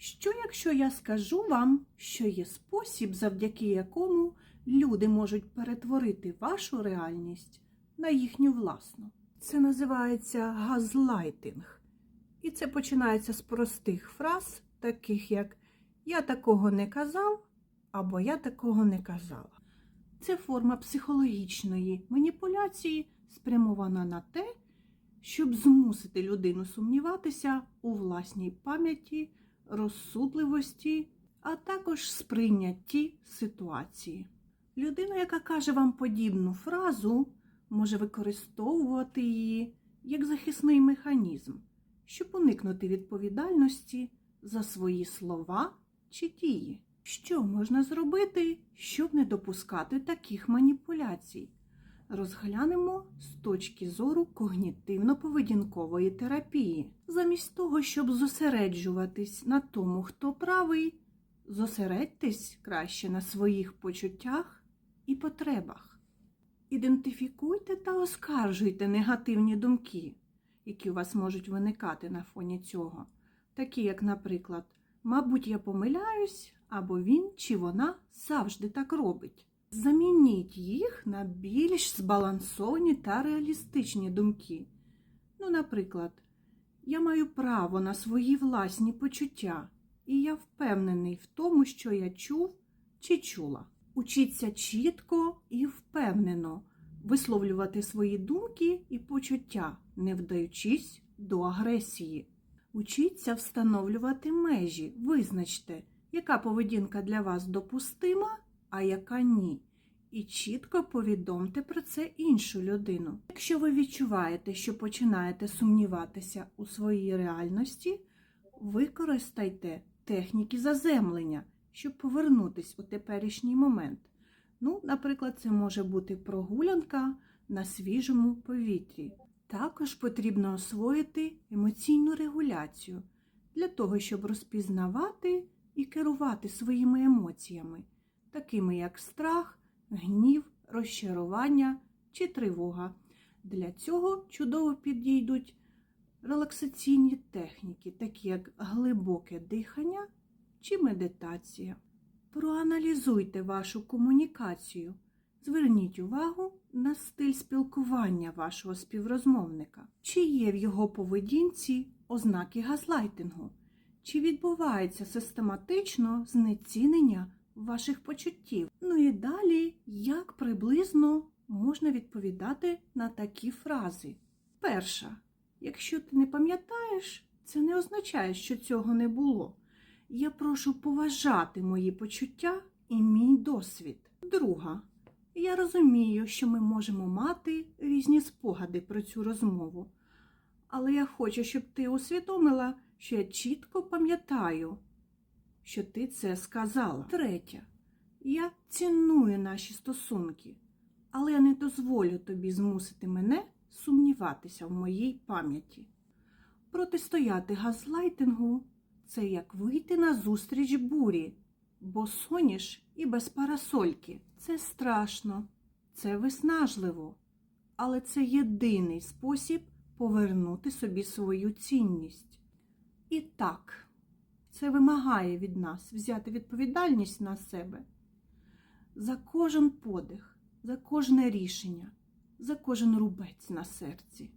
Що якщо я скажу вам, що є спосіб, завдяки якому люди можуть перетворити вашу реальність на їхню власну? Це називається газлайтинг. І це починається з простих фраз, таких як Я такого не казав або Я такого не казала. Це форма психологічної маніпуляції, спрямована на те, щоб змусити людину сумніватися у власній пам'яті, розсудливості, а також сприйнятті ситуації. Людина, яка каже вам подібну фразу, може використовувати її як захисний механізм, щоб уникнути відповідальності за свої слова чи дії. Що можна зробити, щоб не допускати таких маніпуляцій? Розглянемо з точки зору когнітивно-поведінкової терапії. Замість того, щоб зосереджуватись на тому, хто правий, зосередьтесь краще на своїх почуттях і потребах. Ідентифікуйте та оскаржуйте негативні думки, які у вас можуть виникати на фоні цього, такі як, наприклад, мабуть, я помиляюсь, або він чи вона завжди так робить. Замініть їх на більш збалансовані та реалістичні думки. Ну, наприклад, я маю право на свої власні почуття, і я впевнений в тому, що я чув чи чула. Учіться чітко і впевнено висловлювати свої думки і почуття, не вдаючись до агресії. Учіться встановлювати межі, визначте, яка поведінка для вас допустима, а яка ні. І чітко повідомте про це іншу людину. Якщо ви відчуваєте, що починаєте сумніватися у своїй реальності, використайте техніки заземлення, щоб повернутись у теперішній момент. Ну, наприклад, це може бути прогулянка на свіжому повітрі. Також потрібно освоїти емоційну регуляцію для того, щоб розпізнавати і керувати своїми емоціями, такими як страх, гнів, розчарування чи тривога. Для цього чудово підійдуть релаксаційні техніки, такі як глибоке дихання чи медитація. Проаналізуйте вашу комунікацію. Зверніть увагу на стиль спілкування вашого співрозмовника. Чи є в його поведінці ознаки газлайтингу? Чи відбувається систематично знецінення ваших почуттів? Ну і далі, як приблизно можна відповідати на такі фрази? Перша. Якщо ти не пам'ятаєш, це не означає, що цього не було. Я прошу поважати мої почуття і мій досвід. Друга. Я розумію, що ми можемо мати різні спогади про цю розмову. Але я хочу, щоб ти усвідомила, що я чітко пам'ятаю, що ти це сказала. Третя. Я ціную наші стосунки, але я не дозволю тобі змусити мене сумніватися в моїй пам'яті. Протистояти газлайтингу це як вийти на зустріч бурі, бо соняш і без парасольки. Це страшно, це виснажливо, але це єдиний спосіб повернути собі свою цінність. І так, це вимагає від нас взяти відповідальність на себе за кожен подих, за кожне рішення, за кожен рубець на серці.